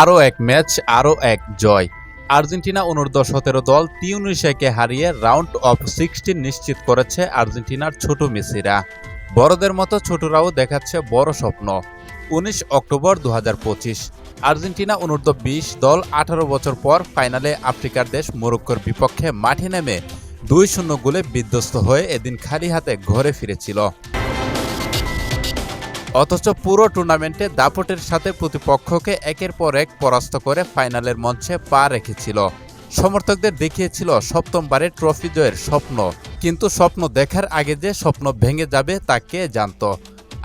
আরও এক ম্যাচ, আরও এক জয়। আর্জেন্টিনা অনূর্ধ্ব সতেরো দল তিউনিশিয়াকে হারিয়ে রাউন্ড অফ সিক্সটিন নিশ্চিত করেছে আর্জেন্টিনার ছোট মেসিরা। বড়দের মতো ছোটরাও দেখাচ্ছে বড় স্বপ্ন। উনিশ অক্টোবর দু হাজার পঁচিশ। আর্জেন্টিনা অনূর্ধ্ব বিশ দল আঠারো বছর পর ফাইনালে আফ্রিকার দেশ মোরক্কোর বিপক্ষে মাঠে নেমে দুই শূন্য গোলে বিধ্বস্ত হয়ে এদিন খালি হাতে ঘরে ফিরেছিল। অথচ পুরো টুর্নামেন্টে দাপটের সাথে প্রতিপক্ষকে একের পর এক পরাস্ত করে ফাইনালের মঞ্চে পা রেখেছিল। সমর্থকদের দেখিয়েছিল সপ্তমবারের ট্রফি জয়ের স্বপ্ন, কিন্তু স্বপ্ন দেখার আগে যে স্বপ্ন ভেঙে যাবে তা কে জানত?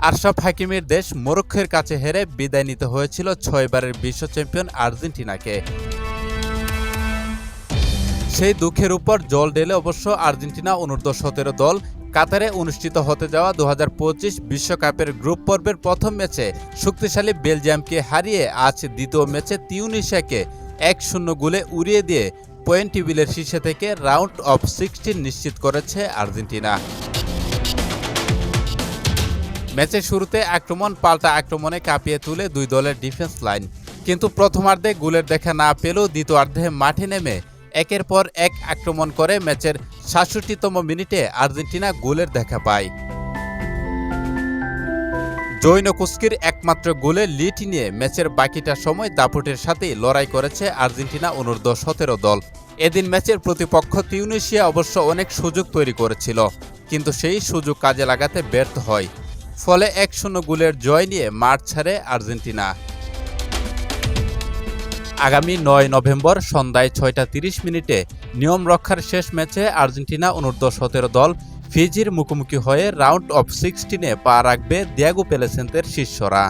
আরশাফ হাকিমের দেশ মোরক্ষের কাছে হেরে বিদায় নিতে হয়েছিল ছয়বারের বিশ্ব চ্যাম্পিয়ন আর্জেন্টিনাকে। সেই দুঃখের উপর জল ঢেলে অবশ্য আর্জেন্টিনা অনূর্ধ্ব সতেরো দল কাতারে অনুষ্ঠিত হতে যাওয়া দু বিশ্বকাপের গ্রুপ পর্বের প্রথম ম্যাচে শক্তিশালী বেলজিয়ামকে হারিয়ে আজ দ্বিতীয় ম্যাচে তিউনিশিয়াকে এক শূন্য গোলে উড়িয়ে দিয়ে পয়েন্ট টেবিলের শীর্ষে থেকে রাউন্ড অফ সিক্সটিন নিশ্চিত করেছে আর্জেন্টিনা। ম্যাচের শুরুতে আক্রমণ পাল্টা আক্রমণে কাঁপিয়ে তুলে দুই দলের ডিফেন্স লাইন। কিন্তু প্রথমার্ধে গোলের দেখা না পেলেও দ্বিতীয়ার্ধে মাঠে নেমে একের পর এক আক্রমণ করে ম্যাচের সাতষট্টিতম মিনিটে আর্জেন্টিনা গোলের দেখা পায়। জৈনকুস্কির একমাত্র গোলে লিড নিয়ে ম্যাচের বাকিটা সময় দাপুটের সাথেই লড়াই করেছে আর্জেন্টিনা অনূর্ধ্ব সতেরো দল। এদিন ম্যাচের প্রতিপক্ষ তিউনিশিয়া অবশ্য অনেক সুযোগ তৈরি করেছিল, কিন্তু সেই সুযোগ কাজে লাগাতে ব্যর্থ হয়। ফলে এক শূন্য গোলের জয় নিয়ে মাঠ ছাড়ে আর্জেন্টিনা। আগামী নয় নভেম্বর সন্ধ্যায় ছয়টা তিরিশ মিনিটে নিয়ম রক্ষার শেষ ম্যাচে আর্জেন্টিনা অনূর্ধ্ব সতেরো দল ফিজির মুখোমুখি হয়ে রাউন্ড অফ সিক্সটিনে পা রাখবে দিয়াগো পেলেসেন্তের শিষ্যরা।